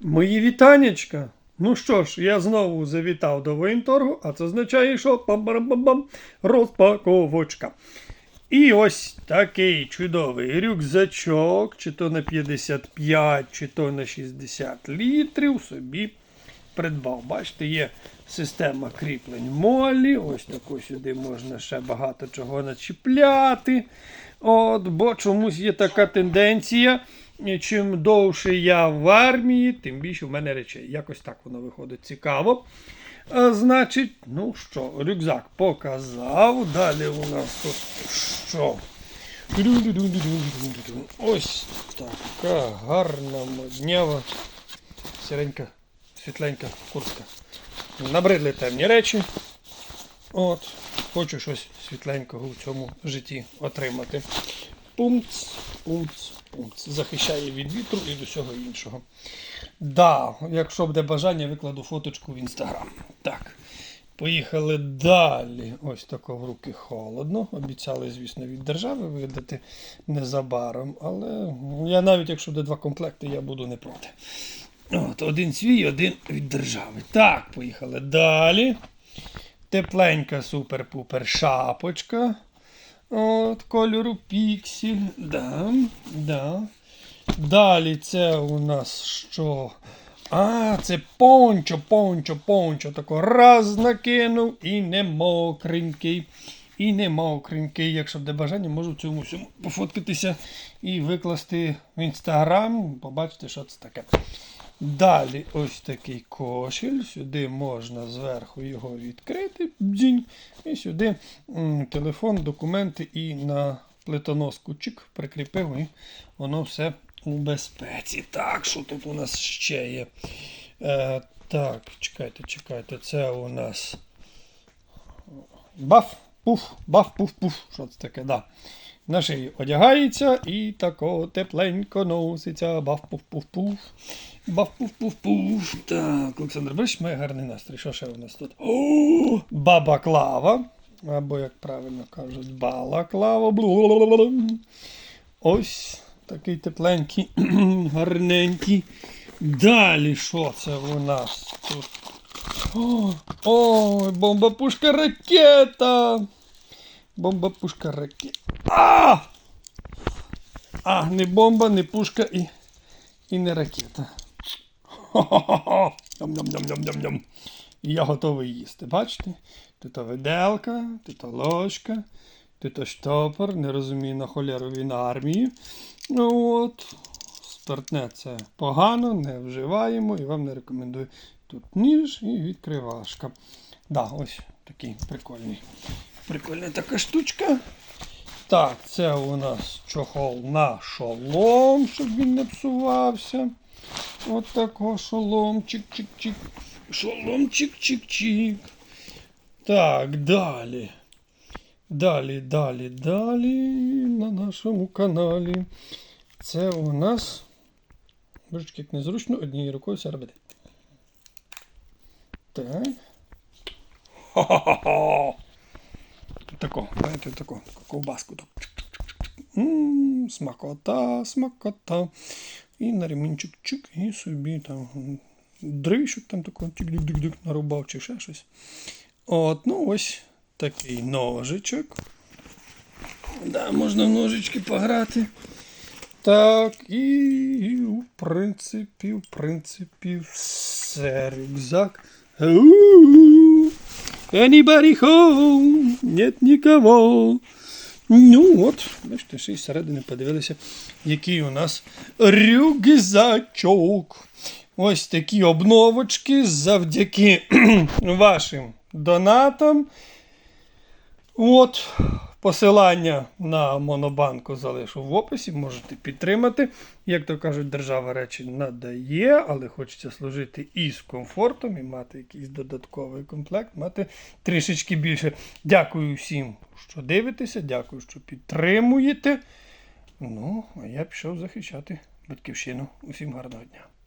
Мої вітанечка. Ну що ж, я знову завітав до воєнторгу, а це означає, що пам-пам-пам-пам, розпаковочка. І ось такий чудовий рюкзачок, чи то на 55, чи то на 60 літрів собі придбав. Бачите, є система кріплень молі. Ось таку сюди можна ще багато чого начіпляти. От, бо чомусь є така тенденція. Чим довше я в армії, тим більше в мене речей. Якось так воно виходить цікаво. А, значить, ну що, рюкзак показав. Далі у нас тут що? Ось така гарна моднява, сіренька, світленька куртка. Набридли темні речі. От, хочу щось світленького в цьому житті отримати. Пумц, пумц, пумц. Захищає від вітру і до всього іншого. Да, якщо буде бажання, викладу фоточку в інстаграм. Так. Поїхали далі. Ось тако в руки холодно. Обіцяли, звісно, від держави видати незабаром. Але я навіть якщо буде два комплекти, я буду не проти. От, один свій, один від держави. Так, поїхали далі. Тепленька супер-пупер шапочка. От, кольору піксель. Да, да. Далі це у нас що? А, це пончо, пончо, пончо. Тако раз накинув і не мокренький. І не мокренький. Якщо буде бажання, можу цьому всьому пофоткатися і викласти в інстаграм. Побачите, що це таке. Далі ось такий кошель. Сюди можна зверху його відкрити. Бдзінь, і сюди телефон, документи і на плитоноску чик прикріпив, і воно все у безпеці. Так, що тут у нас ще є? Е, так, чекайте, чекайте, це у нас баф, пуф, баф, пуф, пуф. Що це таке? Да. На шиї одягається і тако тепленько носиться. Баф, пуф, пуф, пуф. Баф, пуф, пуф, пуф. Так, Олександр, бачиш, має гарний настрій. Що ще у нас тут? О, баба Клава. Або, як правильно кажуть, балаклава. Ось такий тепленький, гарненький. Далі що це у нас тут? Ой, бомба пушка ракета. Бомба пушка ракета. А! А, не бомба, не пушка і, і не ракета. Хо-хо-хо. Ням-ням-ням-ням-ням. І я готовий їсти. Бачите? Тут виделка, тут ложка, тут штопор, не розумію на холеру він армії. Ну от. Спиртне це погано, не вживаємо і вам не рекомендую. Тут ніж і відкривашка. Да, ось такий прикольний. Прикольна така штучка. Так, це у нас чохол на шолом, щоб він не псувався. От такого шолом, чик-чик-чик. Шолом чик-чик-чик. Так, далі. Далі, далі, далі на нашому каналі. Це у нас. Божечки, як незручно, однією рукою все робити. Так. Хо-хо-хо! Тако, знаєте, таку ковбаску. Так. М, Смакота, смакота. І на ремінчик чик, і собі там дрищик там тако тик-дик-дик-дик нарубав чи ще щось. От, ну ось такий ножичок. Да, можна в ножички пограти. Так, і в принципі, в принципі, все. Рюкзак. У-у-у. Anybody home? Нет нікого. Ну от, бачите, ще й зсередини подивилися, який у нас рюкзачок. Ось такі обновочки завдяки вашим донатам. От, посилання на монобанку залишу в описі, можете підтримати. Як то кажуть, держава речі надає, але хочеться служити і з комфортом, і мати якийсь додатковий комплект, мати трішечки більше. Дякую всім, що дивитеся, дякую, що підтримуєте. Ну, а я пішов захищати батьківщину. Усім гарного дня.